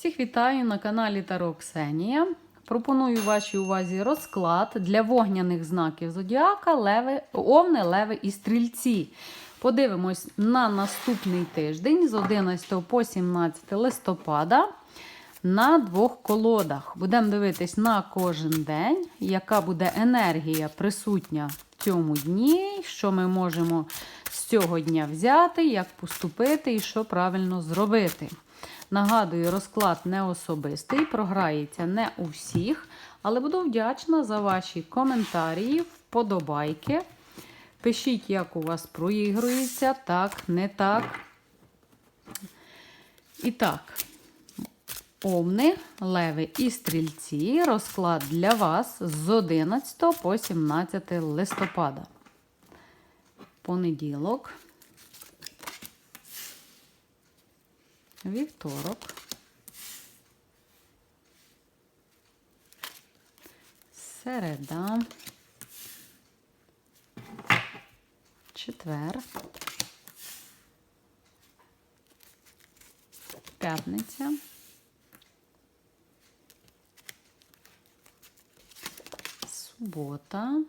Всіх вітаю на каналі Таро Ксенія. Пропоную вашій увазі розклад для вогняних знаків Зодіака, леви, овни, леви і стрільці. Подивимось на наступний тиждень з 11 по 17 листопада на двох колодах. Будемо дивитись на кожен день, яка буде енергія присутня в цьому дні, що ми можемо з цього дня взяти, як поступити і що правильно зробити. Нагадую, розклад не особистий, програється не у всіх, але буду вдячна за ваші коментарі, вподобайки. Пишіть, як у вас проігрується, так, не так. І так, овни, леви і стрільці. Розклад для вас з 11 по 17 листопада. Понеділок. Вівторок. Середа. Четвер. П'ятниця. Субота.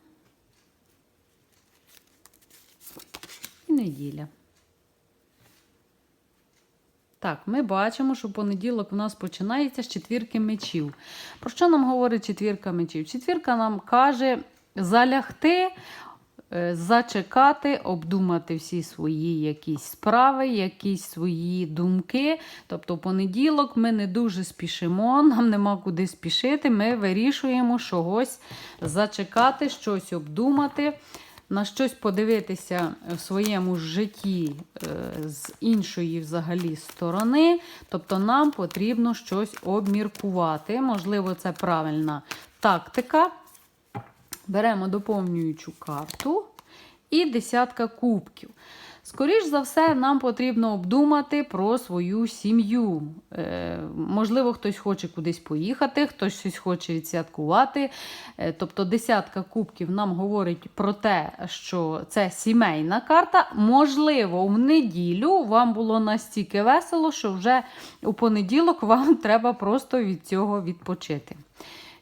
І неділя. Так, ми бачимо, що понеділок у нас починається з четвірки мечів. Про що нам говорить четвірка мечів? Четвірка нам каже залягти, е, зачекати, обдумати всі свої якісь справи, якісь свої думки. Тобто, понеділок ми не дуже спішимо, нам нема куди спішити. Ми вирішуємо чогось зачекати, щось обдумати на щось подивитися в своєму житті е, з іншої взагалі сторони. Тобто нам потрібно щось обміркувати. Можливо, це правильна тактика. Беремо доповнюючу карту і десятка кубків. Скоріш за все, нам потрібно обдумати про свою сім'ю. Е, можливо, хтось хоче кудись поїхати, хтось щось хоче відсвяткувати. Е, тобто, десятка кубків нам говорить про те, що це сімейна карта. Можливо, в неділю вам було настільки весело, що вже у понеділок вам треба просто від цього відпочити.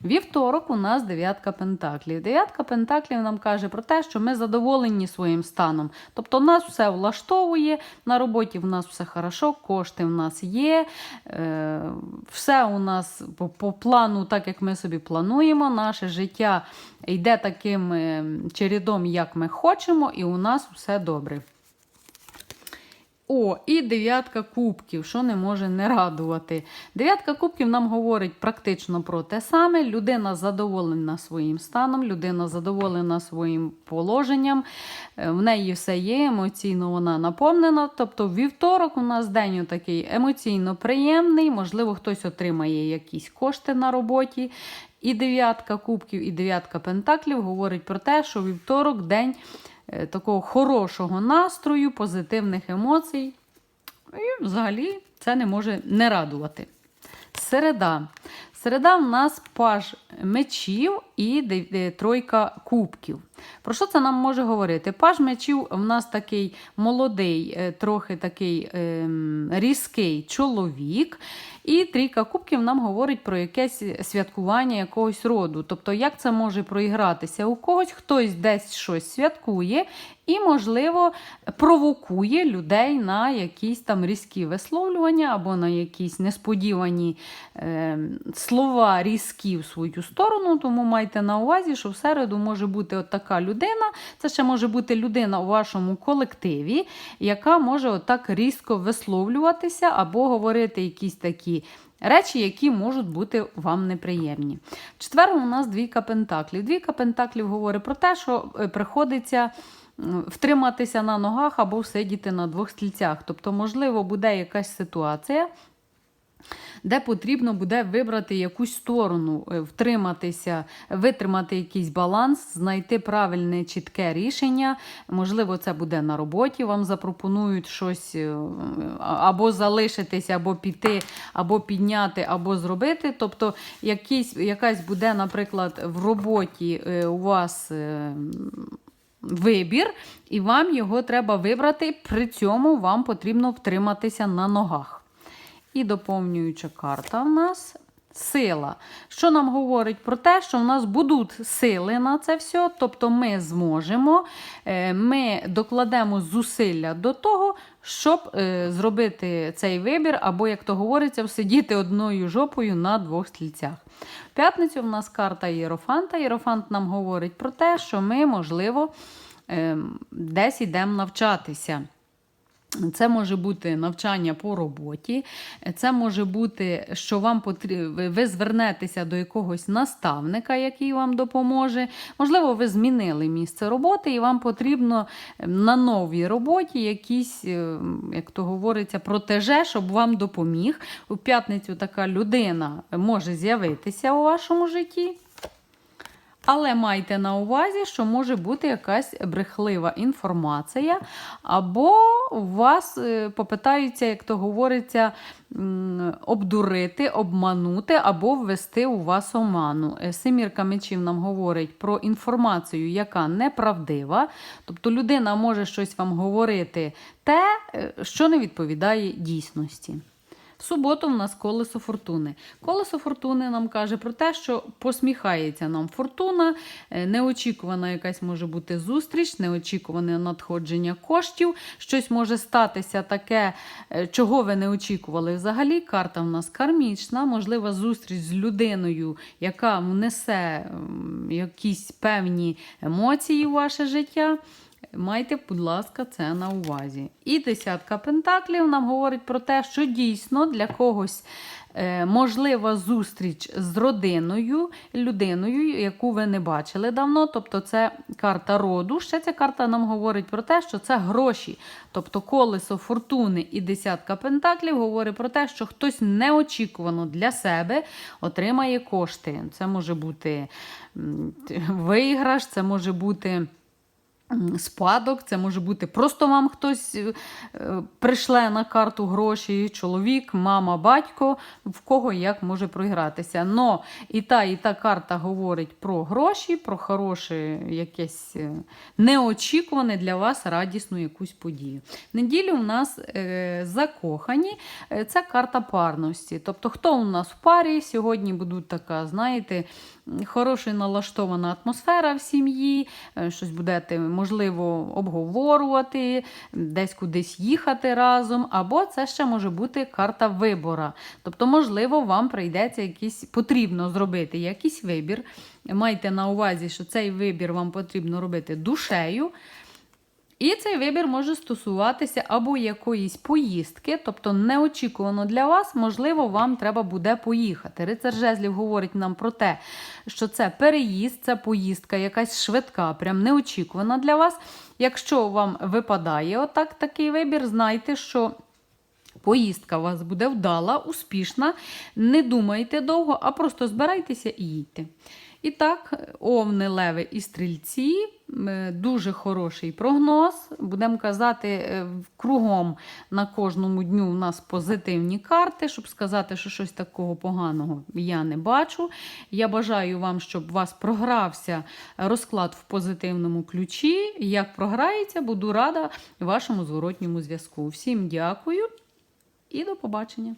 Вівторок у нас дев'ятка пентаклів. Дев'ятка пентаклів нам каже про те, що ми задоволені своїм станом. Тобто нас все влаштовує, на роботі в нас все хорошо, кошти в нас є, е, все у нас по, плану, так як ми собі плануємо. Наше життя йде таким е, чередом, як ми хочемо, і у нас все добре. О, і дев'ятка кубків, що не може не радувати. Дев'ятка кубків нам говорить практично про те саме. Людина задоволена своїм станом, людина задоволена своїм положенням, е, в неї все є, емоційно вона наповнена. Тобто вівторок у нас день такий емоційно приємний, можливо, хтось отримає якісь кошти на роботі. І дев'ятка кубків, і дев'ятка пентаклів говорить про те, що вівторок день. Е, такого хорошого настрою, позитивних емоцій. І взагалі це не може не радувати. Середа. Середа в нас паж мечів і тройка кубків. Про що це нам може говорити? Паж мечів в нас такий молодий, е, трохи такий ем, різкий чоловік. І трійка кубків нам говорить про якесь святкування якогось роду. Тобто, як це може проігратися у когось, хтось десь щось святкує і, можливо, провокує людей на якісь там різкі висловлювання або на якісь несподівані е, слова різкі в свою сторону. Тому майте на увазі, що в середу може бути от така людина. Це ще може бути людина у вашому колективі, яка може отак різко висловлюватися або говорити якісь такі. Речі, які можуть бути вам неприємні. В четвер у нас двійка пентаклів. Двійка пентаклів говорить про те, що е, приходиться втриматися на ногах або сидіти на двох стільцях. Тобто, можливо, буде якась ситуація, де потрібно буде вибрати якусь сторону, е, втриматися, витримати якийсь баланс, знайти правильне чітке рішення. Можливо, це буде на роботі, вам запропонують щось е, або залишитися, або піти, або підняти, або зробити. Тобто, якийсь, якась буде, наприклад, в роботі е, у вас вибір, і вам його треба вибрати. При цьому вам потрібно втриматися на ногах. І доповнююча карта в нас сила. Що нам говорить про те, що в нас будуть сили на це все, тобто ми зможемо, е, ми докладемо зусилля до того, щоб е, зробити цей вибір, або, як то говориться, сидіти одною жопою на двох стільцях. В п'ятницю в нас карта Єрофанта. Єрофант нам говорить про те, що ми, можливо, ем, десь йдемо навчатися. Це може бути навчання по роботі, це може бути, що вам потрібно, ви звернетеся до якогось наставника, який вам допоможе. Можливо, ви змінили місце роботи, і вам потрібно на новій роботі якийсь, е, як то говориться, протеже, щоб вам допоміг. У п'ятницю така людина може з'явитися у вашому житті. Але майте на увазі, що може бути якась брехлива інформація, або вас е, попитаються, як то говориться, обдурити, обманути або ввести у вас оману. Е, Семірка мечів нам говорить про інформацію, яка неправдива. Тобто людина може щось вам говорити те, е, що не відповідає дійсності. В суботу в нас колесо фортуни. Колесо фортуни нам каже про те, що посміхається нам фортуна, е, неочікувана якась може бути зустріч, неочікуване надходження коштів. Щось може статися таке, е, чого ви не очікували взагалі. Карта в нас кармічна, можлива зустріч з людиною, яка внесе якісь певні емоції у ваше життя. Майте, будь ласка, це на увазі. І десятка пентаклів нам говорить про те, що дійсно для когось е, можлива зустріч з родиною, людиною, яку ви не бачили давно. Тобто це карта роду. Ще ця карта нам говорить про те, що це гроші. Тобто колесо фортуни і десятка пентаклів говорить про те, що хтось неочікувано для себе отримає кошти. Це може бути виграш, це може бути. Спадок, це може бути просто вам хтось е, пришле на карту гроші, чоловік, мама, батько, в кого як може програтися. Но і та, і та карта говорить про гроші, про хороше якесь е, неочікуване для вас радісну якусь подію. Неділю у нас е, закохані, це карта парності. Тобто, хто у нас в парі, сьогодні будуть така, знаєте, хороша налаштована атмосфера в сім'ї, щось будете, можливо, обговорювати, десь кудись їхати разом, або це ще може бути карта вибора. Тобто, можливо, вам прийдеться якийсь, потрібно зробити якийсь вибір. Майте на увазі, що цей вибір вам потрібно робити душею. І цей вибір може стосуватися або якоїсь поїздки, тобто неочікувано для вас, можливо, вам треба буде поїхати. Рицар Жезлів говорить нам про те, що це переїзд, це поїздка, якась швидка, прям неочікувана для вас. Якщо вам випадає отак такий вибір, знайте, що. Поїздка у вас буде вдала, успішна. Не думайте довго, а просто збирайтеся і їдьте. І так, овни, леви і стрільці. Дуже хороший прогноз. Будемо казати, е, кругом на кожному дню у нас позитивні карти, щоб сказати, що щось такого поганого я не бачу. Я бажаю вам, щоб у вас програвся розклад в позитивному ключі. Як програється, буду рада вашому зворотньому зв'язку. Всім дякую і до побачення!